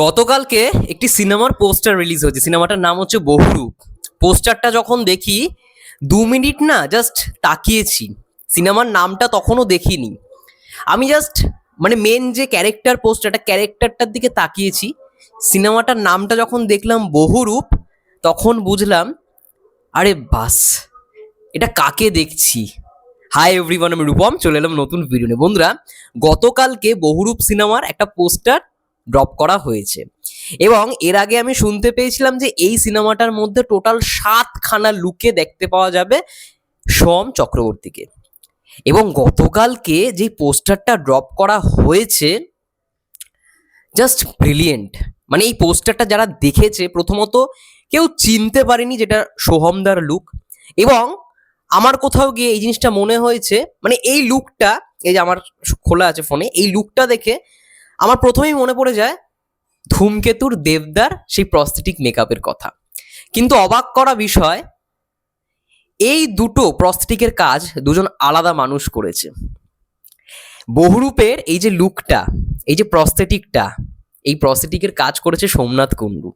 গতকালকে একটি সিনেমার পোস্টার রিলিজ হয়েছে। সিনেমাটার নাম হচ্ছে বহুরূপ। পোস্টারটা যখন দেখি, দু মিনিট না জাস্ট তাকিয়েছি। সিনেমার নামটা তখনও দেখিনি। আমি জাস্ট মানে মেন যে ক্যারেক্টার পোস্টারটা ক্যারেক্টারটার দিকে তাকিয়েছি। সিনেমাটার নামটা যখন দেখলাম বহুরূপ, তখন বুঝলাম, আরে বাস, এটা কাকে দেখছি? হাই এভরিওয়ান আমি রূপম, চলে এলাম নতুন ভিডিও নিয়ে। বন্ধুরা, গতকালকে বহুরূপ সিনেমার একটা পোস্টার ড্রপ করা হয়েছে। এবং এর আগে আমি শুনতে পেয়েছিলাম যে এই সিনেমাটার মধ্যে টোটাল সাতখানা লুকে দেখতে পাওয়া যাবে সোম চক্রবর্তীকে। এবং গতকালকে যে পোস্টারটা ড্রপ করা হয়েছে জাস্ট ব্রিলিয়েন্ট মানে এই পোস্টারটা যারা দেখেছে, প্রথমত কেউ চিনতে পারেনি যেটা সোহমদার লুক এবং আমার কোথাও গিয়ে এই জিনিসটা মনে হয়েছে মানে এই লুকটা এই যে আমার খোলা আছে ফোনে এই লুকটা দেখে আমার প্রথমেই মনে পড়ে যায়, ধূমকেতুর দেবদার সেই প্রস্থেটিক মেকআপের কথা। কিন্তু অবাক করা বিষয়, এই দুটো প্রস্থেটিকের কাজ দুজন আলাদা মানুষ করেছে। বহুরূপের এই যে লুকটা এই যে প্রস্থেটিকটা এই প্রস্থেটিকের কাজ করেছে সোমনাথ কুণ্ডু।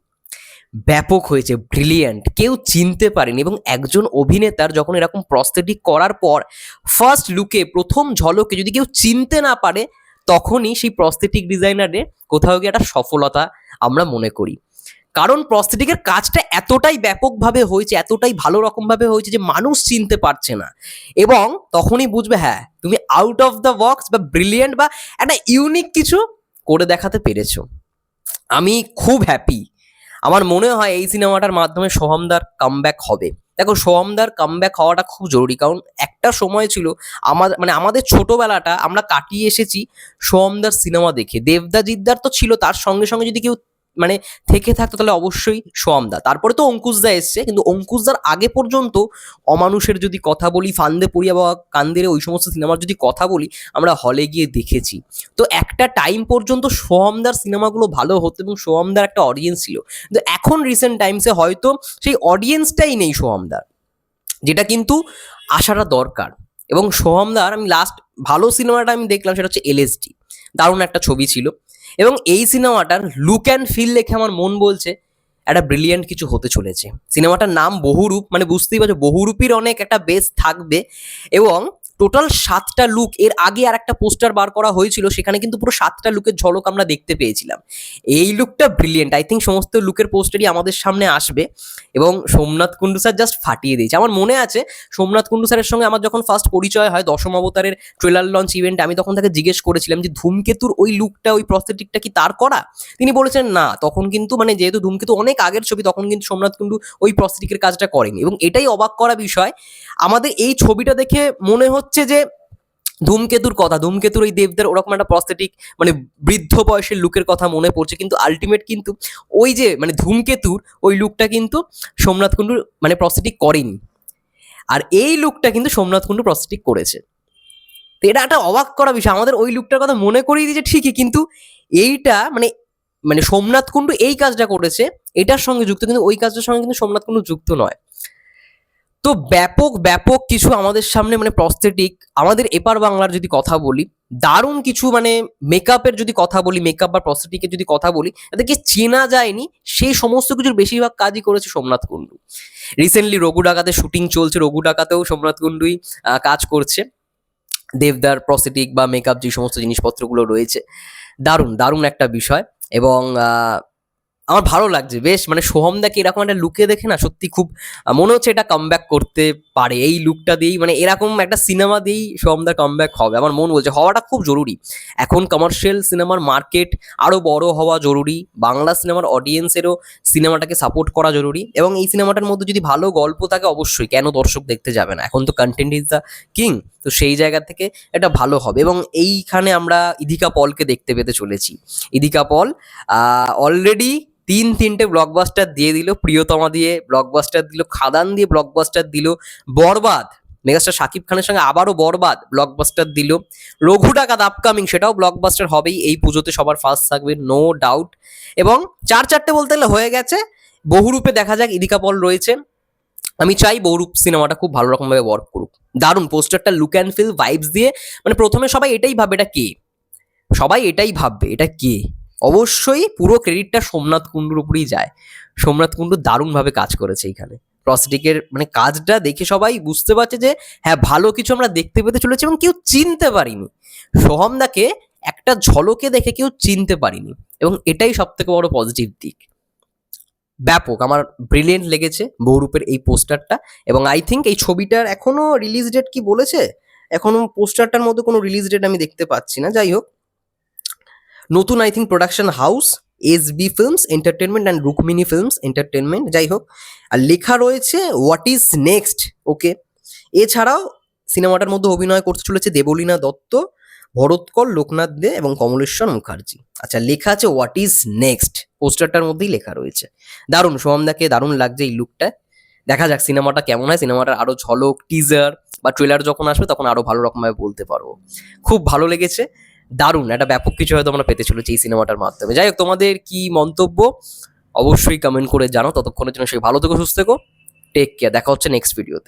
ব্যাপক হয়েছে ব্রিলিয়ান্ট কেউ চিনতে পারেনি এবং একজন অভিনেতার যখন এরকম প্রস্থেটিক করার পর ফার্স্ট লুকে প্রথম ঝলকে যদি কেউ চিনতে না পারে তখনই সেই প্রস্থেটিক ডিজাইনারের কোথাও গিয়ে একটা সফলতা আমরা মনে করি। কারণ প্রস্থেটিকের কাজটা এতটাই ব্যাপকভাবে হয়েছে, এতটাই ভালো রকমভাবে হয়েছে যে মানুষ চিনতে পারছে না। এবং তখনই বুঝবে হ্যাঁ তুমি আউট অফ দ্য বক্স বা ব্রিলিয়েন্ট বা একটা ইউনিক কিছু করে দেখাতে পেরেছ। আমি খুব হ্যাপি আমার মনে হয় এই সিনেমাটার মাধ্যমে সোহমদার কামব্যাক হবে। দেখো সোহমদার কামব্যাক হওয়াটা খুব জরুরি, কারণ একটা সময় ছিল আমাদের মানে আমাদের ছোটবেলাটা আমরা কাটিয়ে এসেছি সোহমদার সিনেমা দেখে। দেবদা জিদ্দার তো ছিল, তার সঙ্গে সঙ্গে যদি কেউ মানে থেকে থাকতো তাহলে অবশ্যই সোহমদা তারপরে তো অঙ্কুশদা এসছে, কিন্তু অঙ্কুশদার আগে পর্যন্ত অমানুষের যদি কথা বলি, ফান্দে পড়িয়া বা কান্দিরে ওই সমস্ত সিনেমার যদি কথা বলি, আমরা হলে গিয়ে দেখেছি। তো একটা টাইম পর্যন্ত সোহমদার সিনেমাগুলো ভালো হতো এবং সোহমদার একটা অডিয়েন্স ছিল। কিন্তু এখন রিসেন্ট টাইমসে হয়তো সেই অডিয়েন্সটাই নেই সোহমদার যেটা কিন্তু আসাটা দরকার। এবং সোহমদার আমি লাস্ট ভালো সিনেমাটা আমি দেখলাম, সেটা হচ্ছে এলএসডি দারুণ একটা ছবি ছিল। এবং এই সিনেমাটার লুক অ্যান্ড ফিল দেখে আমার মন বলছে একটা ব্রিলিয়েন্ট কিছু হতে চলেছে। সিনেমাটার নাম বহুরূপ মানে বুঝতেই পারছ, বহুরূপীর অনেক একটা বেস থাকবে এবং টোটাল সাতটা লুক এর আগে আর একটা পোস্টার বার করা হয়েছিল, সেখানে কিন্তু পুরো সাতটা লুকের ঝলক আমরা দেখতে পেয়েছিলাম। এই লুকটা ব্রিলিয়েন্ট আই থিঙ্ক সমস্ত লুকের পোস্টারই আমাদের সামনে আসবে এবং সোমনাথ কুণ্ডু স্যার জাস্ট ফাটিয়ে দিয়েছে। আমার মনে আছে, সোমনাথ কুণ্ডু স্যারের সঙ্গে আমার যখন ফার্স্ট পরিচয় হয়, দশম অবতারের ট্রেলার লঞ্চ ইভেন্টে আমি তখন তাকে জিজ্ঞেস করেছিলাম যে, ধূমকেতুর ওই লুকটা ওই প্রস্থেটিকটা কি তার করা? তিনি বলেছেন, না। তখন কিন্তু মানে যেহেতু ধূমকেতু অনেক আগের ছবি, তখন কিন্তু সোমনাথ কুণ্ডু ওই প্রস্থেটিকের কাজটা করেনি। এবং এটাই অবাক করা বিষয়, আমাদের এই ছবিটা দেখে মনে হচ্ছে যে ধূমকেতুর কথা, ধূমকেতুর ওই দেবদের ওরকম একটা প্রস্থেটিক মানে বৃদ্ধ বয়সের লুকের কথা মনে পড়ছে, কিন্তু আলটিমেট কিন্তু ওই যে মানে ধূমকেতুর ওই লুকটা কিন্তু সোমনাথ কুণ্ডু মানে প্রস্থেটিক করেনি। আর এই লুকটা কিন্তু সোমনাথ কুণ্ডু প্রস্থেটিক করেছে। তো এটা একটা অবাক করা বিষয়, আমাদের ওই লুকটার কথা মনে করিয়ে দিয়েছে ঠিকই, কিন্তু এইটা মানে মানে সোমনাথ কুণ্ডু এই কাজটা করেছে এটার সঙ্গে যুক্ত, কিন্তু ওই কাজটার সঙ্গে কিন্তু সোমনাথ কুণ্ডু যুক্ত নয়। তো ব্যাপক ব্যাপক কিছু আমাদের সামনে মানে প্রস্থেটিক আমাদের এপার বাংলার যদি কথা বলি, দারুণ কিছু মানে মেকআপের যদি কথা বলি মেকআপ বা প্রস্থেটিকের যদি কথা বলি, তাদেরকে চেনা যায়নি, সেই সমস্ত কিছুর বেশিরভাগ কাজই করেছে সোমনাথ কুণ্ডু। রিসেন্টলি রঘু ডাকাতে শুটিং চলছে, রঘু ডাকাতেও সোমনাথ কুণ্ডুই কাজ করছে। দেবদার প্রস্থেটিক বা মেকআপ যে সমস্ত জিনিসপত্রগুলো রয়েছে, দারুণ দারুণ একটা বিষয়। এবং আমার ভালো লাগছে, বেশ মানে সোহমদাকে এরকম একটা লুকে দেখে না সত্যি খুব মনে হচ্ছে এটা কামব্যাক করতে পারে। এই লুকটা দিয়েই মানে এরকম একটা সিনেমা দিয়েই সোহমদা কামব্যাক হবে। আমার মন বলছে, হওয়াটা খুব জরুরি। এখন কমার্শিয়াল সিনেমার মার্কেট আরও বড় হওয়া জরুরি। বাংলা সিনেমার অডিয়েন্সেরও সিনেমাটাকে সাপোর্ট করা জরুরি। এবং এই সিনেমাটার মধ্যে যদি ভালো গল্প থাকে, অবশ্যই কেন দর্শক দেখতে যাবে না? এখন তো কন্টেন্ট ইজ দ্য কিং তো সেই জায়গা থেকে এটা ভালো হবে। এবং এইখানে আমরা ইদিকা পলকে দেখতে পেতে চলেছি। ইদিকা পল অলরেডি তিন তিনটে ব্লকবাস্টার দিয়ে দিল, প্রিয়তমা দিয়ে ব্লকবাস্টার দিল, খাদান দিয়ে ব্লকবাস্টার দিল, বরবাদ, মেগাস্টার শাকিব খানের সঙ্গে আবারও বরবাদ ব্লকবাস্টার দিল, রঘু ডাকাত আপকামিং সেটাও ব্লকবাস্টার হবেই, এই পুজোতে সবার ফার্স্ট থাকবে নো ডাউট এবং চার চারটে বলতে গেলে হয়ে গেছে, বহুরূপে দেখা যাক ইদিকা পল রয়েছে। আমি চাই বহুরূপ সিনেমাটা খুব ভালো রকমভাবে ওয়ার্ক করুক। দারুণ পোস্টারটা লুক অ্যান্ড ফিল ভাইবস দিয়ে মানে প্রথমে সবাই এটাই ভাবে, এটা কে? সবাই এটাই ভাববে, এটা কে? অবশ্যই পুরো ক্রেডিটটা সোমনাথ কুণ্ডুর উপরেই যায়। সোমনাথ কুণ্ডু দারুণভাবে কাজ করেছে এইখানে প্রসেটিকের মানে কাজটা দেখে সবাই বুঝতে পারছে যে হ্যাঁ ভালো কিছু আমরা দেখতে পেতে চলেছি এবং কেউ চিনতে পারিনি। সোহমদাকে একটা ঝলকে দেখে কেউ চিনতে পারিনি এবং এটাই সব থেকে বড় পজিটিভ দিক। ব্যাপক, আমার ব্রিলিয়েন্ট লেগেছে বহুরূপের এই পোস্টারটা এবং আই থিঙ্ক এই ছবিটার এখনও রিলিজ ডেট কি বলেছে? এখনও পোস্টারটার মধ্যে কোনো রিলিজ ডেট আমি দেখতে পাচ্ছি না। যাই হোক নতুন I think production house S B films entertainment and Rukmini films entertainment যাই হোক। আর লেখা রয়েছে হোয়াট ইজ নেক্সট ওকে এছাড়াও সিনেমাটার মধ্যে অভিনয় করতে চলেছে দেবলীনা দত্ত ভরতকর লোকনাথ দে এবং কমলেশ্বর মুখার্জি। আচ্ছা লেখা আছে হোয়াট ইজ নেক্সট পোস্টারটার মধ্যেই লেখা রয়েছে। দারুণ সোহমদাকে দারুণ লাগছে এই লুকটা দেখা যাক সিনেমাটা কেমন হয়। সিনেমাটার আরও ঝলক টিজার বা ট্রেলার যখন আসবে, তখন আরও ভালো রকমভাবে বলতে পারব। খুব ভালো লেগেছে। দারুণ, একটা ব্যাপক কিছু হয়তো আমরা পেতে চলেছি এই সিনেমাটার মাধ্যমে। যাই হোক, তোমাদের কি মন্তব্য অবশ্যই কমেন্ট করে জানো ততক্ষণের জন্য সে ভালো থেকো, সুস্থ থেকো। টেক কেয়ার দেখা হচ্ছে নেক্সট ভিডিওতে